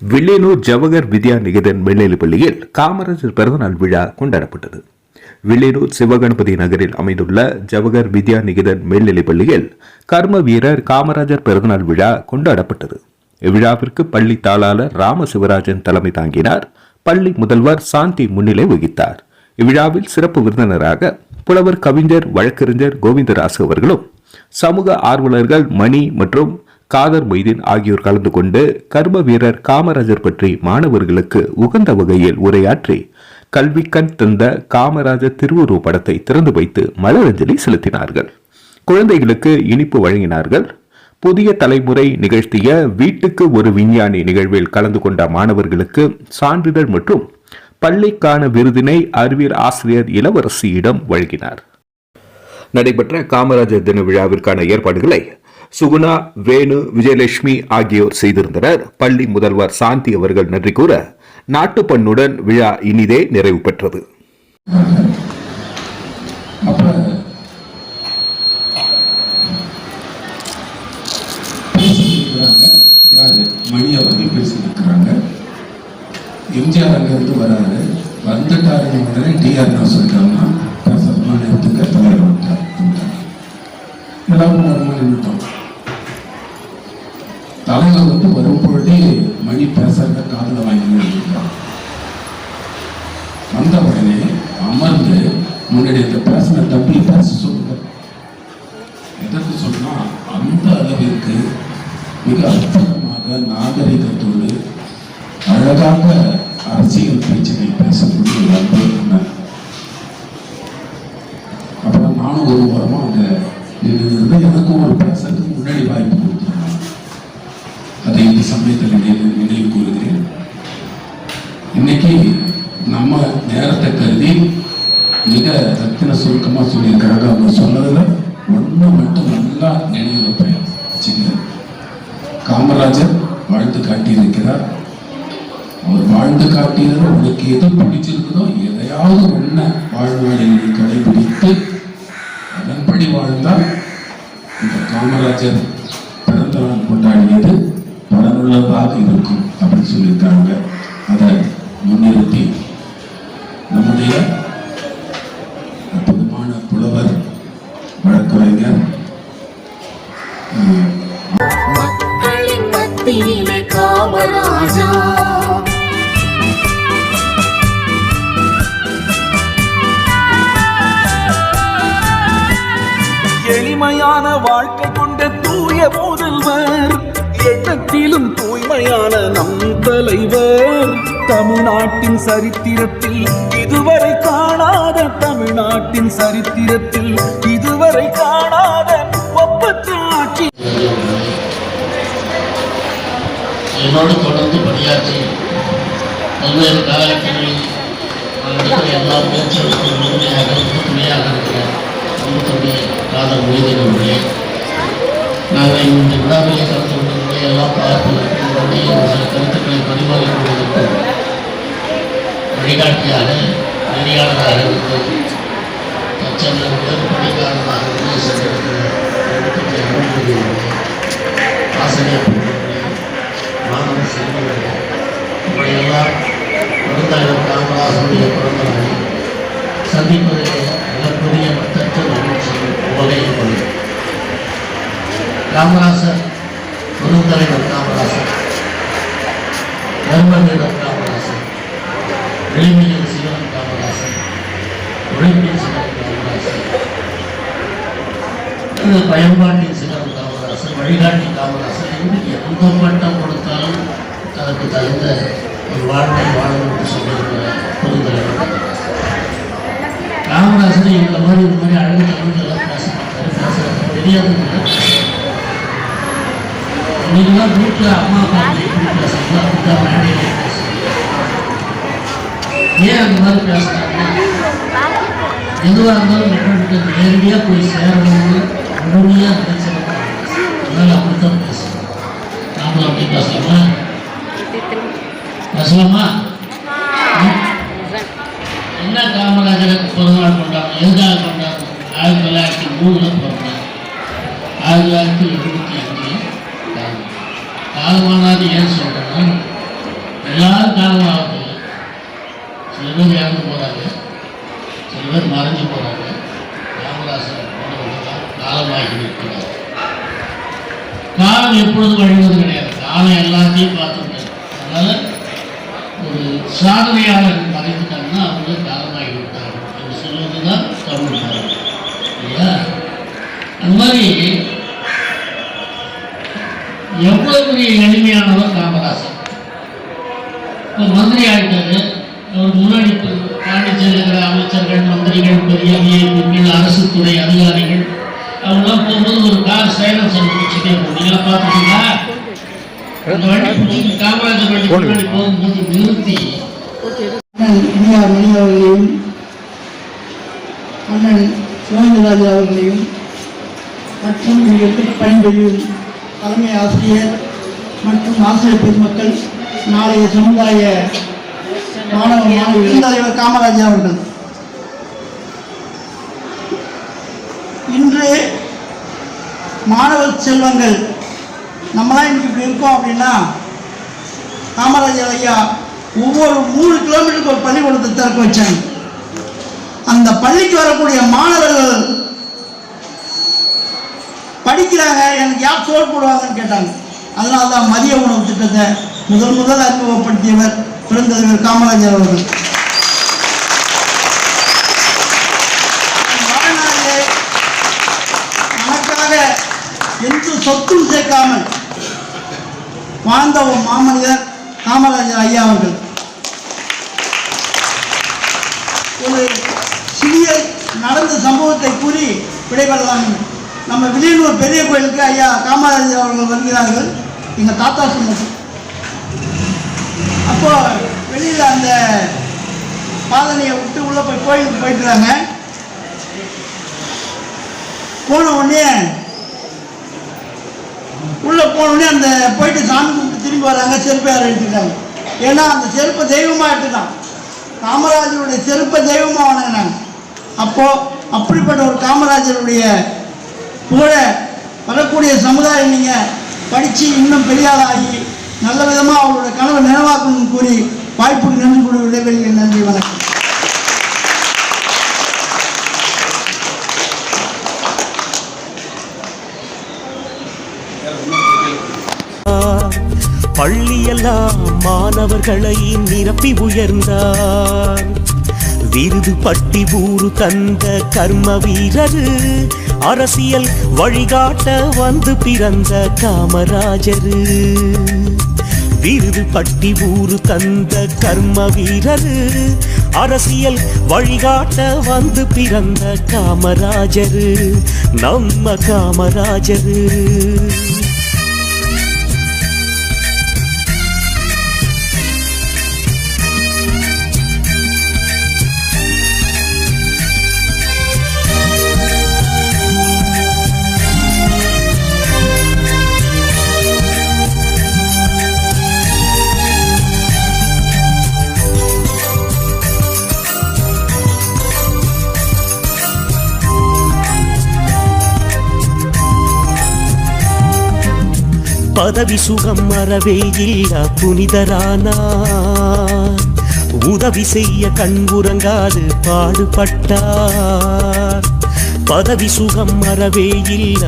வில்லியனூர் ஜவஹர் வித்யா நிகேதன் மேல்நிலைப் பள்ளியில் காமராஜர் பிறந்தநாள் விழா கொண்டாடப்பட்டது. வில்லியனூர் சிவகணபதி நகரில் அமைந்துள்ள ஜவஹர் வித்யா நிகேதன் மேல்நிலைப் பள்ளியில் கர்ம வீரர் காமராஜர் பிறந்தநாள் விழா கொண்டாடப்பட்டது. இவ்விழாவிற்கு பள்ளி தாளாளர் ராம சிவராஜன் தலைமை தாங்கினார். பள்ளி முதல்வர் சாந்தி முன்னிலை வகித்தார். இவ்விழாவில் சிறப்பு விருந்தினராக புலவர் கவிஞர் வழக்கறிஞர் கோவிந்தராசு அவர்களும் சமூக ஆர்வலர்கள் மணி மற்றும் காதர் மொய்தீன் ஆகியோர் கலந்து கொண்டு கர்ம வீரர் காமராஜர் பற்றி மாணவர்களுக்கு உகந்த வகையில் உரையாற்றி கல்விக்கண் தந்த காமராஜர் திருவுருவ படத்தை திறந்து வைத்து மலரஞ்சலி செலுத்தினார்கள். குழந்தைகளுக்கு இனிப்பு வழங்கினார்கள். புதிய தலைமுறை நிகழ்த்திய வீட்டுக்கு ஒரு விஞ்ஞானி நிகழ்வில் கலந்து கொண்ட மாணவர்களுக்கு சான்றிதழ் மற்றும் பள்ளிக்கான விருதினை அறிவியல் ஆசிரியர் இளவரசியிடம் வழங்கினார். நடைபெற்ற காமராஜர் தின விழாவிற்கான ஏற்பாடுகளை சுகுணா வேணு விஜயலட்சுமி ஆகியோர் செய்திருந்தனர். பள்ளி முதல்வர் சாந்தி அவர்கள் நன்றி கூற நாட்டு பண்ணுடன் விழா இனிதே நிறைவு பெற்றது. மணி அவர்கள் பேசியிருக்கிறாங்க. எம்ஜிஆர் அங்கிருந்து வராரு. வந்துட்டாருன்னு உடனே டிஆர் நான் சொல்லிட்டாங்கன்னா பேசணுமா நேரத்துக்கு தலைவர் வந்துட்டார். எல்லாரும் வருமா நின்றுட்டோம் தலைவர் வந்து வரும் பொழுதே மணி பேசுறத காதுல வாங்கி வந்த உடனே அமர்ந்து முன்னாடி அந்த பேசின தம்பி பேச சொல்லுங்க. எதற்கு சொன்னா அந்த அளவிற்கு மிக அற்புதமாக நாகரிகத்தோடு அழகாக அரசியல் பிரச்சனை பேசக்கூடிய ஒரு அற்புதம் அப்புறம் நானும் ஒரு வாரமா அங்க நின்று காமராஜர் வாழ்ந்து காட்டியிருக்கிறார். அவர் வாழ்ந்து காட்டியது உனக்கு எது பிடிச்சிருக்குதோ எதையாவது ஒன்றை வாழ்நாளில் கடைபிடித்து அதன்படி வாழ்ந்தால் இந்த காமராஜர் பிறந்த நாள் கொண்டாடியது பலனுள்ளதாக இருக்கும் அப்படின்னு சொல்லியிருக்காங்க. அதை முன்னிறுத்தி நம்முடைய காமராஜா. எளிமையான வாழ்க்கை கொண்ட தூய முதல்வர் எண்ணத்திலும் தூய்மையான நம் தலைவர். தமிழ்நாட்டின் சரித்திரத்தில் இதுவரை காணாத தமிழ்நாட்டின் சரித்திரத்தில் இதுவரை காணாத என்னோடு தொடர்ந்து பணியாற்றி பல்வேறு காலகட்டங்களில் நான் எல்லா முயற்சிகளுக்கும் முழுமையாக துணையாக இருக்கிற அன்புத்தம்பி காதல் மொய்தீனவர்களே நாங்கள் இந்த விழாவிலே கலந்து கொண்டவர்களை எல்லாம் பார்ப்பதற்கு உங்களுடைய சில கருத்துக்களை பரிமாறிக்கொள்வதற்கும் வழிகாட்டியாக நெறியாளராக இருந்து தற்சமயம் பணிக்காரராக இருந்து சென்றிருக்கிற ஆசிரியர் பெருமக்களே, மாணவ செல்வங்களே உங்களையெல்லாம் பெருந்தலைவர் காமராசருடைய பிறந்த நாளில் சந்திப்பதிலே மிகப்பெரிய மத்தற்ற மகிழ்ச்சி போலே கொள்ளும் காமராசர் பெருந்தலைவர் காமராசர் தர்மவீரர் காமராசர் எளிமையில் சிவன் காமராசர் உழைப்பின் சிவன் காமராசர் இது பயன்பாட்டின் சிவன் காமராசர் வழிகாட்டி காமராசர் இன்னைக்கு எந்த பட்டம் கொடுத்தாலும் அதற்கு தகுந்த ஒரு வாழ்வை வாழணும் என்று காமராசர் இந்த மாதிரி இந்த மாதிரி அழகு தமிழ்லாம் பேச மாட்டாரு பேசுறது தெரியாது நீங்களாம் வீட்டில் அம்மா அப்பா எப்படி பேசுறீங்களோ அப்படிதான் மேடையிலே பேசுறீங்க ஏன் அந்த மாதிரி பேசுறாங்க எதுவாக இருந்தாலும் மக்கள்கிட்ட நேரடியாக போய் சேரணும்னு முழுமையாக நினைச்சிருக்காங்க அதனால் அப்படித்தான் பேசணும் நாமளும் அப்படி பேசலாமா பேசலாமா ஏன் தொள்ளாயிரத்தி எல்லாரும் அஞ்சில் காலம் சில பேர் இறந்து போகிறாங்க சில பேர் மறைஞ்சு போகிறாங்க காமராசர் போனவர்கள் காலமாகி இருக்கிறார் காலம் எப்பொழுதும் வழிவது கிடையாது. காலம் எல்லாத்தையும் பார்த்துருக்காரு அதனால ஒரு சாதனையாளர் மறைந்துட்டாங்கன்னா அவங்க காலமாகி விட்டாங்க என்று சொல்வது தான் தமிழ் இல்லையா? அந்த மாதிரி எவ்வளவு பெரிய எளிமையானவர் காமராசர் இப்போ மந்திரி ஆயிட்டாரு. அவர் முன்னாடி பாண்டிச்சேரி இருக்கிற அமைச்சர்கள் மந்திரிகள் பெரிய விஐபிகள் அரசு துறை அதிகாரிகள் அவங்களாம் போகும்போது ஒரு கார் சைலன்ஸ் பிடிச்சிட்டே போகும் நீங்களாம் பார்த்துட்டீங்களா? அந்த வண்டி காமராஜர் வண்டி முன்னாடி போகும்போது நிறுத்தி. இந்தியா மணி அவர்களையும் அண்ணன் சிவகங்கராஜ் அவர்களையும் மற்றும் இங்கு பணிபுரியும் தலைமை ஆசிரியர் மற்றும் ஆசிரியர் பெருமக்கள் நாளைய சமுதாய மாணவ மாணவிகள் தலைவர் காமராஜர் அவர்கள். இன்று மாணவ செல்வங்கள் நம்மளாம் இன்றைக்கு இப்படி இருக்கோம் அப்படின்னா காமராஜர் ஐயா ஒவ்வொரு மூணு கிலோமீட்டருக்கு ஒரு பள்ளிக்கூடத்தை திறக்க வச்சாங்க. அந்த பள்ளிக்கு வரக்கூடிய மாணவர்கள் படிக்கிறாங்க எனக்கு யார் சோறு போடுவாங்கன்னு கேட்டாங்க. அதனால தான் மதிய உணவு திட்டத்தை முதல் முதல் அறிமுகப்படுத்தியவர் பிறந்தவர் காமராஜர் அவர்கள். வாழ்நாளிலே எந்த சொத்தும் சேர்க்காமல் வாழ்ந்த ஒரு மாமனிதர் காமராஜர் ஐயா அவர்கள். ஒரு சிறிய நடந்த சம்பவத்தை கூறி விடைபெறலாம். நம்ம வில்லியனூர் பெரிய கோயிலுக்கு ஐயா காமராஜர் அவர்கள் வருகிறார்கள். எங்கள் தாத்தா சொன்ன அப்போ வெளியில் அந்த பாதனையை விட்டு உள்ளே போய் கோயிலுக்கு போயிட்டுறாங்க. போன உடனே உள்ளே போனோடனே அந்த போயிட்டு சாமி கும்பிட்டு திரும்பி வராங்க. செருப்பை யாரும் எடுத்துட்டாங்க ஏன்னா அந்த செருப்பை தெய்வமாக எடுத்துட்டான். காமராஜருடைய செருப்பை தெய்வமாக வணங்கினாங்க அப்போது அப்படிப்பட்ட ஒரு காமராஜருடைய புகழ வரக்கூடிய சமுதாயம் நீங்கள் படித்து இன்னும் பெரியாளாகி நல்ல விதமாக அவங்களோட கனவை நினைவாக்கணும்னு கூறி வாய்ப்புக்கு நன்றி கூறி விடைபெறுகிறேன். நன்றி வணக்கம். பள்ளியெல்லாம் மாணவர்களை நிரப்பி உயர்ந்தார். விருது பட்டி ஊரு தந்த கர்ம வீரரு. அரசியல் வழிகாட்ட வந்து பிறந்த காமராஜரு. விருது பட்டி ஊரு தந்த கர்ம வீரரு. அரசியல் வழிகாட்ட வந்து பிறந்த காமராஜரு. நம்ம காமராஜரு. பதவி சுகம் மறவே இல்ல புனிதரானார் உதவி செய்ய கண் உறங்காது பாடுபட்டார். பதவி சுகம் மறவே இல்ல